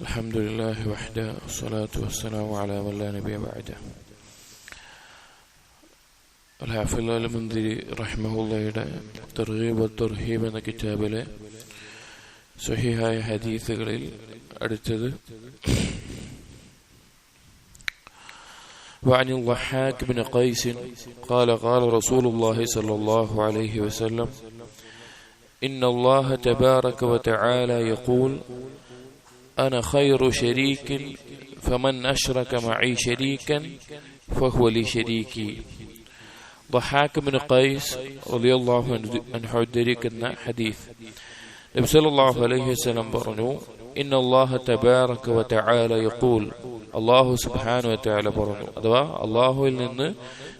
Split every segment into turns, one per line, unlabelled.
الحمد لله وحده والصلاة والسلام على من لا نبي بعده. അൽഹാഫിൽ ترغيب والترهيب من كتاب له صحيح حديث قليل أرتده وعن الضحاك بن قيس قال قال رسول الله صلى الله عليه وسلم إن الله تبارك وتعالى يقول أنا خير شريك فمن أشرك معي شريكا فهو لي شريكي. ضحاك بن قيس رضي الله عنه دريكنا حديث نبي صلى الله عليه وسلم برنو إن الله تبارك وتعالى يقول الله سبحانه وتعالى برنو. أدواء الله لن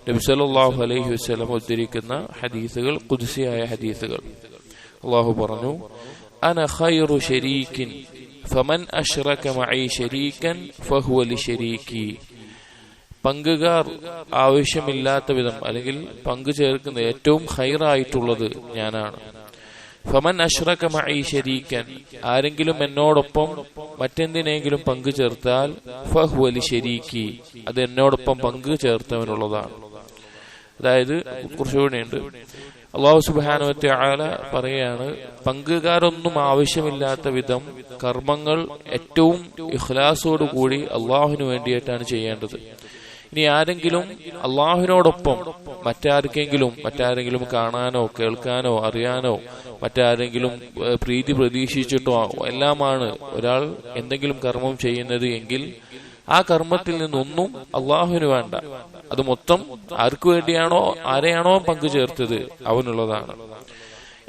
نبي صلى الله عليه وسلم دريكنا حديث قدسي هاي حديث الله برنو أنا خير شريك ഫമൻ അഷ്റക മഈ ശരീകൻ ഫഹുവ ലിശരീകി പങ്കുകാർ ആവശ്യമില്ലാത്ത വിധം അല്ലെങ്കിൽ പങ്കു ചേർക്കുന്ന ഏറ്റവും ഹൈറായിട്ടുള്ളത് ഞാനാണ്. ഫമൻ അഷ്റക മഈ ശരീക്കൻ ആരെങ്കിലും എന്നോടൊപ്പം മറ്റെന്തിനെങ്കിലും പങ്കു ചേർത്താൽ ഫഹ്വലി ശരീക്കി അത് എന്നോടൊപ്പം പങ്കു ചേർത്തവനുള്ളതാണ്. അതായത് കുറച്ചുകൂടെയുണ്ട് അള്ളാഹു സുബാനുവത്തെ ആല പറയാണ് പങ്കുകാരൊന്നും ആവശ്യമില്ലാത്ത വിധം കർമ്മങ്ങൾ ഏറ്റവും ഇഖ്ലാസോടു കൂടി അള്ളാഹുവിന് വേണ്ടിയിട്ടാണ് ചെയ്യേണ്ടത്. ഇനി ആരെങ്കിലും അള്ളാഹുവിനോടൊപ്പം മറ്റാർക്കെങ്കിലും മറ്റാരെങ്കിലും കാണാനോ കേൾക്കാനോ അറിയാനോ മറ്റാരെങ്കിലും പ്രീതി പ്രതീക്ഷിച്ചിട്ടോ എല്ലാമാണ് ഒരാൾ എന്തെങ്കിലും കർമ്മം ചെയ്യുന്നത് എങ്കിൽ ആ കർമ്മത്തിൽ നിന്നൊന്നും അള്ളാഹുവിന് വേണ്ട. അത് മൊത്തം ആർക്കു വേണ്ടിയാണോ ആരെയാണോ പങ്കു ചേർത്തത് അവനുള്ളതാണ്.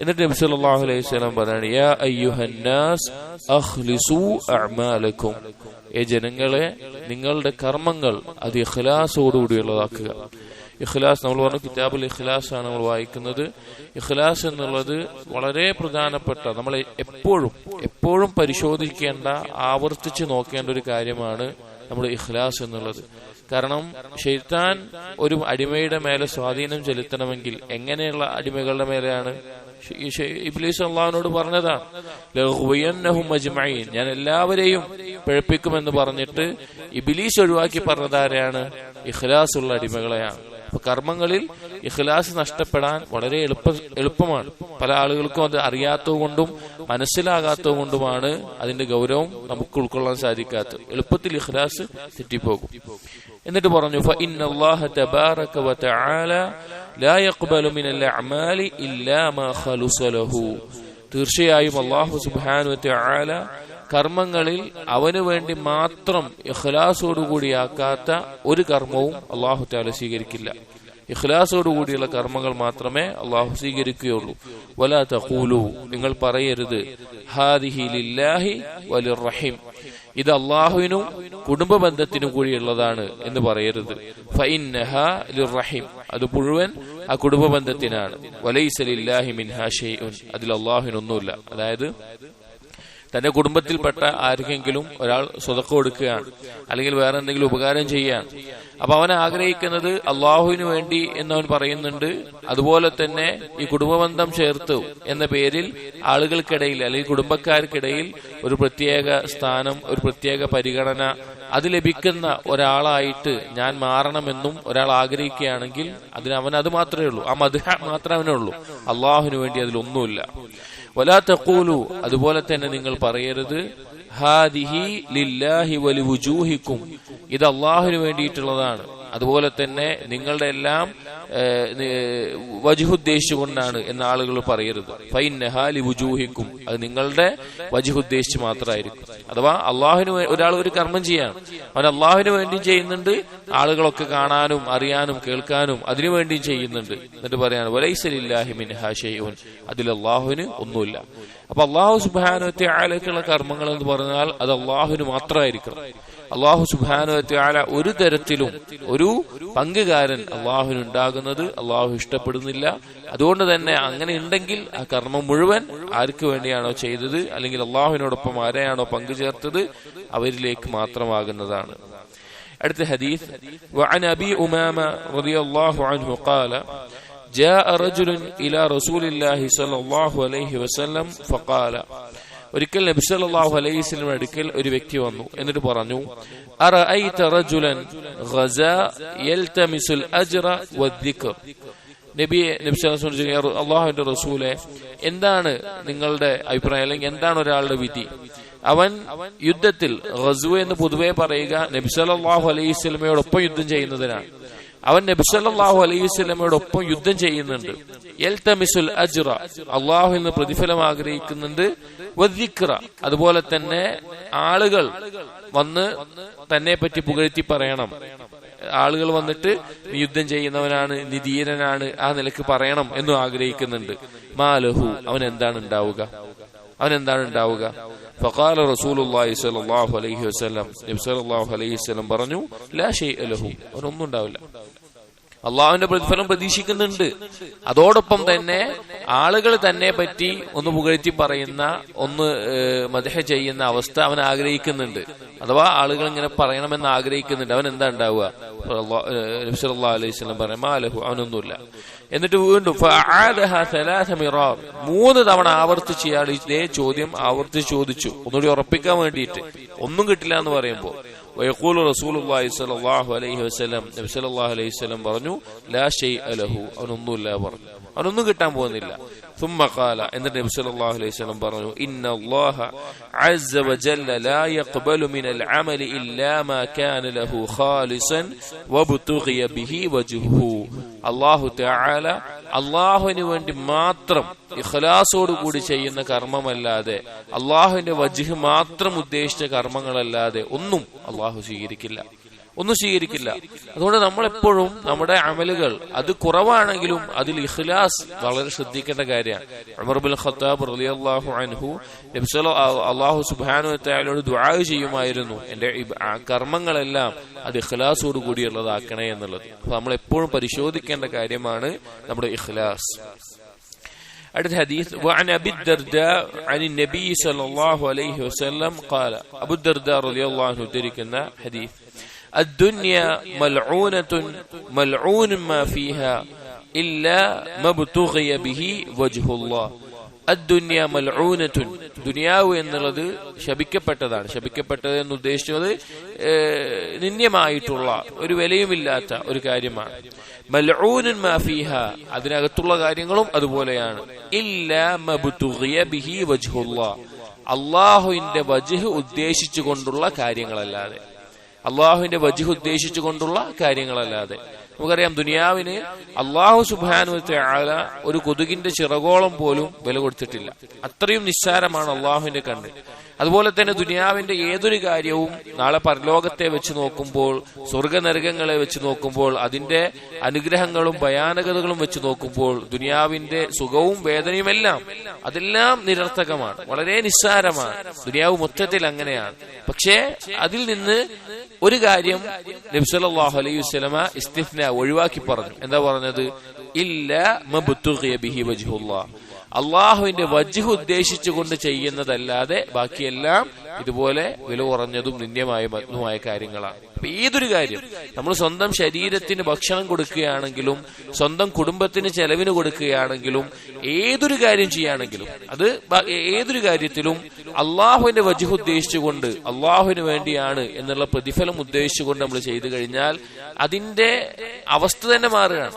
എന്നിട്ട് നബി സല്ലല്ലാഹു അലൈഹി പറയാണ് യാ അയ്യുഹന്നാസ് ഏ ജനങ്ങളെ നിങ്ങളുടെ കർമ്മങ്ങൾ അത് ഇഖ്ലാസോടുകൂടിയുള്ളതാക്കുക. ഇഖ്ലാസ് നമ്മൾ പറഞ്ഞു കിതാബുൽ ഇഖ്ലാസ് ആണ് നമ്മൾ വായിക്കുന്നത്. ഇഖ്ലാസ് എന്നുള്ളത് വളരെ പ്രധാനപ്പെട്ട നമ്മൾ എപ്പോഴും എപ്പോഴും പരിശോധിക്കേണ്ട ആവർത്തിച്ച് നോക്കേണ്ട ഒരു കാര്യമാണ് നമ്മുടെ ഇഖ്ലാസ് എന്നുള്ളത്. കാരണം ഷെയ്ത്താൻ ഒരു അടിമയുടെ മേലെ സ്വാധീനം ചെലുത്തണമെങ്കിൽ എങ്ങനെയുള്ള അടിമകളുടെ മേലെയാണ്? ഇബ്ലീസ് അള്ളാഹുവിനോട് പറഞ്ഞതാ ലഹുവയ്യന്നഹും അജ്മഈൻ. ഞാൻ എല്ലാവരെയും പിഴപ്പിക്കുമെന്ന് പറഞ്ഞിട്ട് ഇബിലീസ് ഒഴിവാക്കി പറഞ്ഞതാരെയാണ് ഇഖ്ലാസ് ഉള്ള അടിമകളെയാണ്. അപ്പൊ കർമ്മങ്ങളിൽ ഇഖ്ലാസ് നഷ്ടപ്പെടാൻ വളരെ എളുപ്പ എളുപ്പമാണ്. പല ആളുകൾക്കും അത് അറിയാത്തതുകൊണ്ടും മനസ്സിലാകാത്തത് കൊണ്ടുമാണ് അതിന്റെ ഗൗരവം നമുക്ക് ഉൾക്കൊള്ളാൻ സാധിക്കാത്തത്. എളുപ്പത്തിൽ ഇഖ്ലാസ് തെറ്റിപ്പോകും. എന്നിട്ട് പറഞ്ഞു തീർച്ചയായും അള്ളാഹു സുബാനു കർമ്മങ്ങളിൽ അവന് വേണ്ടി മാത്രം ഇഖ്ലാസോടുകൂടിയാക്കാത്ത ഒരു കർമ്മവും അള്ളാഹു താല സ്വീകരിക്കില്ല. ഇഖ്ലാസോടുകൂടിയുള്ള കർമ്മങ്ങൾ മാത്രമേ അള്ളാഹു സ്വീകരിക്കുകയുള്ളൂ. വലാ തഖൂലു നിങ്ങൾ പറയരുത്. ഹാദിഹി ലില്ലാഹി വലിർ റഹിം ഇത് അള്ളാഹുവിനും കുടുംബ ബന്ധത്തിനും കൂടിയുള്ളതാണ് എന്ന് പറയരുത്. അത് മുഴുവൻ ആ കുടുംബ ബന്ധത്തിനാണ്. മിൻഹാ അതിൽ അള്ളാഹുവിനൊന്നുമില്ല അതായത് തന്റെ കുടുംബത്തിൽപ്പെട്ട ആർക്കെങ്കിലും ഒരാൾ സ്വതക്ക കൊടുക്കുകയാണ്. അല്ലെങ്കിൽ വേറെ എന്തെങ്കിലും ഉപകാരം ചെയ്യുകയാണ്. അപ്പൊ അവൻ ആഗ്രഹിക്കുന്നത് അള്ളാഹുവിന് വേണ്ടി എന്നവൻ പറയുന്നുണ്ട്. അതുപോലെ തന്നെ ഈ കുടുംബബന്ധം ചേർത്തു എന്ന പേരിൽ ആളുകൾക്കിടയിൽ അല്ലെങ്കിൽ കുടുംബക്കാർക്കിടയിൽ ഒരു പ്രത്യേക സ്ഥാനം ഒരു പ്രത്യേക പരിഗണന അത് ലഭിക്കുന്ന ഒരാളായിട്ട് ഞാൻ മാറണമെന്നും ഒരാൾ ആഗ്രഹിക്കുകയാണെങ്കിൽ അതിന് അവൻ അത് മാത്രമേ ഉള്ളൂ. ആ മധുര മാത്രമേ അവനുള്ളൂ അള്ളാഹുവിന് വേണ്ടി അതിലൊന്നുമില്ല. വലാ തഖൂലു അതുപോലെ തന്നെ നിങ്ങൾ പറയരുത് ഹാദിഹി ലില്ലാഹി വലി വുജൂഹിക്കും. ഇത് അള്ളാഹുവിന് വേണ്ടിയിട്ടുള്ളതാണ്. അതുപോലെ തന്നെ നിങ്ങളുടെ എല്ലാം വജുഹുദ്ദേശിച്ചുകൊണ്ടാണ് എന്ന ആളുകൾ പറയരുത്. ഫൈനഹാലി വുജൂഹിക്കും അത് നിങ്ങളുടെ വജുഹുദ്ദേശിച്ച് മാത്രമായിരിക്കും. അഥവാ അള്ളാഹുവിന് ഒരാൾ ഒരു കർമ്മം ചെയ്യാണ് അവൻ അള്ളാഹുവിന് വേണ്ടി ചെയ്യുന്നുണ്ട് ആളുകളൊക്കെ കാണാനും അറിയാനും കേൾക്കാനും അതിനു വേണ്ടിയും ചെയ്യുന്നുണ്ട്. എന്നിട്ട് പറയാണ് വലൈസലില്ലാഹി മിൻ ഹാഷയ്യൂൻ അതിൽ അള്ളാഹുവിന് ഒന്നുമില്ല. അപ്പൊ അള്ളാഹു സുബാനുവത്തെ ആലേക്കുള്ള കർമ്മങ്ങൾ എന്ന് പറഞ്ഞാൽ അത് അള്ളാഹുവിന് മാത്രമായിരിക്കണം അള്ളാഹു സുബാനുവത്തെ ആല ഒരു തരത്തിലും ഒരു പങ്കുകാരൻ അള്ളാഹുവിന് ഉണ്ടാകുന്നത് അള്ളാഹു ഇഷ്ടപ്പെടുന്നില്ല അതുകൊണ്ട് തന്നെ അങ്ങനെ ഉണ്ടെങ്കിൽ ആ കർമ്മം മുഴുവൻ ആർക്ക് വേണ്ടിയാണോ ചെയ്തത് അല്ലെങ്കിൽ അള്ളാഹുവിനോടൊപ്പം ആരെയാണോ പങ്കുചേർത്തത് അവരിലേക്ക് മാത്രമാകുന്നതാണ് അടുത്ത ഹദീസ് وعن ابي امامه رضي الله عنه قال جاء رجل الى رسول الله صلى الله عليه وسلم فقال ഒരിക്കൽ നബി സല്ലല്ലാഹു അലൈഹി വസല്ലം അടുക്കൽ ഒരു വ്യക്തി വന്നു എന്നിട്ട് പറഞ്ഞു അറഅയ്ത റജുലൻ ഗസാ യൽതമിസുൽ അജ്റ വദ്ദിക്ർ നബിയെ നബി സല്ലല്ലാഹു അലൈഹി വസല്ലം അള്ളാഹുവിന്റെ റസൂലെ എന്താണ് നിങ്ങളുടെ അഭിപ്രായം അല്ലെങ്കിൽ എന്താണ് ഒരാളുടെ വിധി അവൻ യുദ്ധത്തിൽ ഗസുവ എന്ന് പൊതുവെ പറയുക നബി സല്ലല്ലാഹു അലൈഹി വസല്ലമയോടൊപ്പം യുദ്ധം ചെയ്യുന്നതിനാണ് അവൻ നബി സല്ലല്ലാഹു അലൈഹി വസല്ലമയോടൊപ്പം യുദ്ധം ചെയ്യുന്നുണ്ട്. യൽതമിസുൽ അജ്റ അള്ളാഹുവിൽ നിന്ന് പ്രതിഫലം ആഗ്രഹിക്കുന്നുണ്ട്. വദിക്ര അതുപോലെ തന്നെ ആളുകൾ വന്ന് തന്നെ പറ്റി പുകഴ്ത്തി പറയണം. ആളുകൾ വന്നിട്ട് നീ യുദ്ധം ചെയ്യുന്നവനാണ് നീ ധീരനാണ് ആ നിലയ്ക്ക് പറയണം എന്ന് ആഗ്രഹിക്കുന്നുണ്ട്. മാലഹു അവൻ എന്താണ് ഉണ്ടാവുക? അവൻ എന്താണ് ഉണ്ടാവുക? ഫഖാല റസൂലുള്ളാഹി സ്വല്ലല്ലാഹു അലൈഹി വസല്ലം നബി സല്ലല്ലാഹു അലൈഹി വസല്ലം പറഞ്ഞു ലാ ഷൈഅ ലഹു അവനൊന്നും ഉണ്ടാവില്ല. അള്ളാഹുവിന്റെ പ്രതിഫലം പ്രതീക്ഷിക്കുന്നുണ്ട്. അതോടൊപ്പം തന്നെ ആളുകൾ തന്നെ പറ്റി ഒന്ന് പുകഴ്ത്തി പറയുന്ന ഒന്ന് മദഹ ചെയ്യുന്ന അവസ്ഥ അവൻ ആഗ്രഹിക്കുന്നുണ്ട്. അഥവാ ആളുകൾ ഇങ്ങനെ പറയണമെന്ന് ആഗ്രഹിക്കുന്നുണ്ട്. അവൻ എന്താ ഉണ്ടാവുക? നബ്സല്ലാ അലൈഹി സ്വലം പറയാം മാലഹു അവനൊന്നുമില്ല. എന്നിട്ട് വീണ്ടും മൂന്ന് തവണ ആവർത്തിച്ച് ഇയാൾ ഇതേ ചോദ്യം ആവർത്തിച്ച് ചോദിച്ചു. ഒന്നുകൂടി ഉറപ്പിക്കാൻ വേണ്ടിയിട്ട്. ഒന്നും കിട്ടില്ല എന്ന് പറയുമ്പോ വയക്കൂൽ റസൂലുള്ളാഹി സ്വല്ലല്ലാഹു അലൈഹി വസല്ലം നബി സല്ലല്ലാഹു അലൈഹി വസല്ലം പറഞ്ഞു ലാ ഷൈഅ ലഹു അവനൊന്നുമില്ല പറഞ്ഞു അവനൊന്നും കിട്ടാൻ പോകുന്നില്ല ثم قال എന്നിട്ട് നബി സല്ലല്ലാഹു അലൈഹി വസല്ലം പറഞ്ഞു ഇന്ന അല്ലാഹ അസ്സ വജല്ല ലാ യഖ്ബലു മിൻ العمل ഇല്ലാ മാ കാന ലഹു ഖാലിസൻ വബ്തുഗിയ ബിഹി വജ്ഹുഹു അല്ലാഹു തആല അള്ളാഹുവിന് വേണ്ടി മാത്രം ഇഖലാസോടുകൂടി ചെയ്യുന്ന കർമ്മമല്ലാതെ അള്ളാഹുവിന്റെ വജ്ഹ് മാത്രം ഉദ്ദേശിച്ച കർമ്മങ്ങളല്ലാതെ ഒന്നും അള്ളാഹു സ്വീകരിക്കില്ല. ഒന്നും സ്വീകരിക്കില്ല അതുകൊണ്ട് നമ്മൾ എപ്പോഴും നമ്മുടെ അമലുകൾ അത് കുറവാണെങ്കിലും അതിൽ ഇഖ്ലാസ് വളരെ ശ്രദ്ധിക്കേണ്ട കാര്യമാണ് അമർബുൽ ഖത്താബ് റളിയല്ലാഹു അൻഹു നബ്സല അള്ളാഹു സുബ്ഹാനഹു വതആലയോട് ദുആ ചെയ്യുമായിരുന്നു എന്റെ കർമ്മങ്ങളെല്ലാം അത് ഇഖ്ലാസോട് കൂടിയുള്ളതാക്കണേ എന്നുള്ളത് അപ്പൊ നമ്മൾ എപ്പോഴും പരിശോധിക്കേണ്ട കാര്യമാണ് നമ്മുടെ ഇഖ്ലാസ് അടുത്ത ഹദീസ് وعن ابي الدرداء عن النبي صلى الله عليه وسلم قال ابو الدرداء رضي الله عنه تركنا حديث അദ്ദുന്യ മൽഊനത്തുൻ മൽഊനും മാ ഫീഹ ഇല്ലാ മബ്തുഖിയ ബിഹി വജ്ഹുല്ലാഹ് അദ്ദുനിയ മൽഊനതുൻ ദുനിയാവ് എന്നുള്ളത് ശപിക്കപ്പെട്ടതാണ്. ശപിക്കപ്പെട്ടത് എന്ന് ഉദ്ദേശിച്ചത് നിന്യമായിട്ടുള്ള ഒരു വിലയുമില്ലാത്ത ഒരു കാര്യമാണ്. മൽഊനുൻ മാഫീഹ അതിനകത്തുള്ള കാര്യങ്ങളും അതുപോലെയാണ്. ഇല്ല മബ്തുഗിയ ബിഹി വജ്ഹുല്ലാ. അല്ലാഹുവിന്റെ വജ്ഹ് ഉദ്ദേശിച്ചുകൊണ്ടുള്ള കാര്യങ്ങളല്ലാതെ. അള്ളാഹുവിന്റെ വജുഹ് ഉദ്ദേശിച്ചുകൊണ്ടുള്ള കാര്യങ്ങളല്ലാതെ. നമുക്കറിയാം ദുനിയാവിന് അള്ളാഹു സുബാനു ആല ഒരു കൊതുകിന്റെ ചിറകോളം പോലും വില കൊടുത്തിട്ടില്ല. അത്രയും നിസ്സാരമാണ് അള്ളാഹുവിന്റെ കണ്ണ്. അതുപോലെ തന്നെ ദുനിയാവിന്റെ ഏതൊരു കാര്യവും നാളെ പരലോകത്തെ വെച്ച് നോക്കുമ്പോൾ സ്വർഗനരകങ്ങളെ വെച്ച് നോക്കുമ്പോൾ അതിന്റെ അനുഗ്രഹങ്ങളും ഭയാനകതകളും വെച്ച് നോക്കുമ്പോൾ ദുനിയാവിന്റെ സുഖവും വേദനയും എല്ലാം അതെല്ലാം നിരർത്ഥകമാണ് വളരെ നിസ്സാരമാണ്. ദുനിയാവ് മൊത്തത്തിൽ അങ്ങനെയാണ്. പക്ഷേ അതിൽ നിന്ന് ഒരു കാര്യം നബ്സലാഹു അലൈഹി വസ്ലമ ഇസ്തിഫ്ന ഒഴിവാക്കി പറഞ്ഞു. എന്താ പറഞ്ഞത്? ഇല്ല അള്ളാഹുവിന്റെ വജ്ഹ് ഉദ്ദേശിച്ചുകൊണ്ട് ചെയ്യുന്നതല്ലാതെ ബാക്കിയെല്ലാം ഇതുപോലെ വില കുറഞ്ഞതും നിന്ദ്യമായ കാര്യങ്ങളാണ്. അപ്പൊ ഏതൊരു കാര്യം? നമ്മൾ സ്വന്തം ശരീരത്തിന് ഭക്ഷണം കൊടുക്കുകയാണെങ്കിലും സ്വന്തം കുടുംബത്തിന് ചെലവിന് കൊടുക്കുകയാണെങ്കിലും ഏതൊരു കാര്യം ചെയ്യുകയാണെങ്കിലും അത് ഏതൊരു കാര്യത്തിലും അള്ളാഹുവിന്റെ വജുഹ് ഉദ്ദേശിച്ചുകൊണ്ട് അള്ളാഹുവിന് വേണ്ടിയാണ് എന്നുള്ള പ്രതിഫലം ഉദ്ദേശിച്ചുകൊണ്ട് നമ്മൾ ചെയ്തു കഴിഞ്ഞാൽ അതിന്റെ അവസ്ഥ തന്നെ മാറുകയാണ്.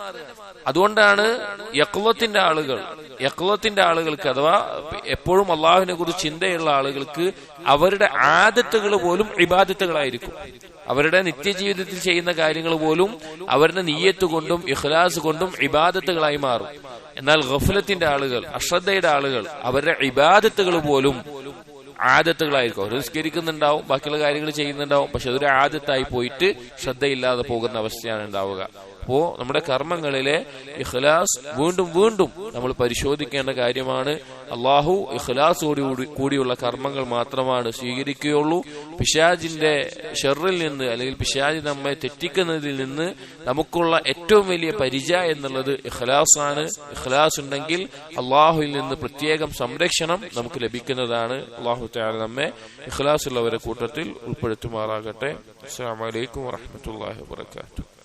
അതുകൊണ്ടാണ് യക്കുവത്തിന്റെ ആളുകൾ യക്വത്തിന്റെ ആളുകൾക്ക് അഥവാ എപ്പോഴും അള്ളാഹുവിനെ കുറിച്ച് ചിന്തയുള്ള ആളുകൾക്ക് അവരുടെ ആദത്തുകൾ പോലും ഇബാദത്തുകളായിരിക്കും. അവരുടെ നിത്യജീവിതത്തിൽ ചെയ്യുന്ന കാര്യങ്ങൾ പോലും അവരുടെ നീയത്ത് കൊണ്ടും ഇഖ്ലാസ് കൊണ്ടും ഇബാദത്തുകളായി മാറും. എന്നാൽ ഗഫലത്തിന്റെ ആളുകൾ അശ്രദ്ധയുടെ ആളുകൾ അവരുടെ ഇബാദത്തുകൾ പോലും ആദത്തുകളായിരിക്കും. അവർ നിസ്കരിക്കുന്നുണ്ടാവും ബാക്കിയുള്ള കാര്യങ്ങൾ ചെയ്യുന്നുണ്ടാവും പക്ഷെ അതൊരു ആദത്തായി പോയിട്ട് ശ്രദ്ധയില്ലാതെ പോകുന്ന അവസ്ഥയാണ് ഉണ്ടാവുക. അപ്പോ നമ്മുടെ കർമ്മങ്ങളിലെ ഇഖ്ലാസ് വീണ്ടും വീണ്ടും നമ്മൾ പരിശോധിക്കേണ്ട കാര്യമാണ്. അള്ളാഹു ഇഖ്ലാസോടി കൂടിയുള്ള കർമ്മങ്ങൾ മാത്രമാണ് സ്വീകരിക്കുകയുള്ളൂ. പിശാജിന്റെ ഷെറിൽ നിന്ന് അല്ലെങ്കിൽ പിശാജ് നമ്മെ തെറ്റിക്കുന്നതിൽ നിന്ന് നമുക്കുള്ള ഏറ്റവും വലിയ പരിച എന്നുള്ളത് ഇഖ്ലാസ് ആണ് ഇഖ്ലാസ് ഉണ്ടെങ്കിൽ അള്ളാഹുവിൽ നിന്ന് പ്രത്യേകം സംരക്ഷണം നമുക്ക് ലഭിക്കുന്നതാണ്. അള്ളാഹു താല നമ്മെ ഇഖ്ലാസ് ഉള്ളവരെ കൂട്ടത്തിൽ ഉൾപ്പെടുത്തുമാറാകട്ടെ. അസ്സാം വലൈക്കും വാഹമത്തല്ലാഹി വാത്തു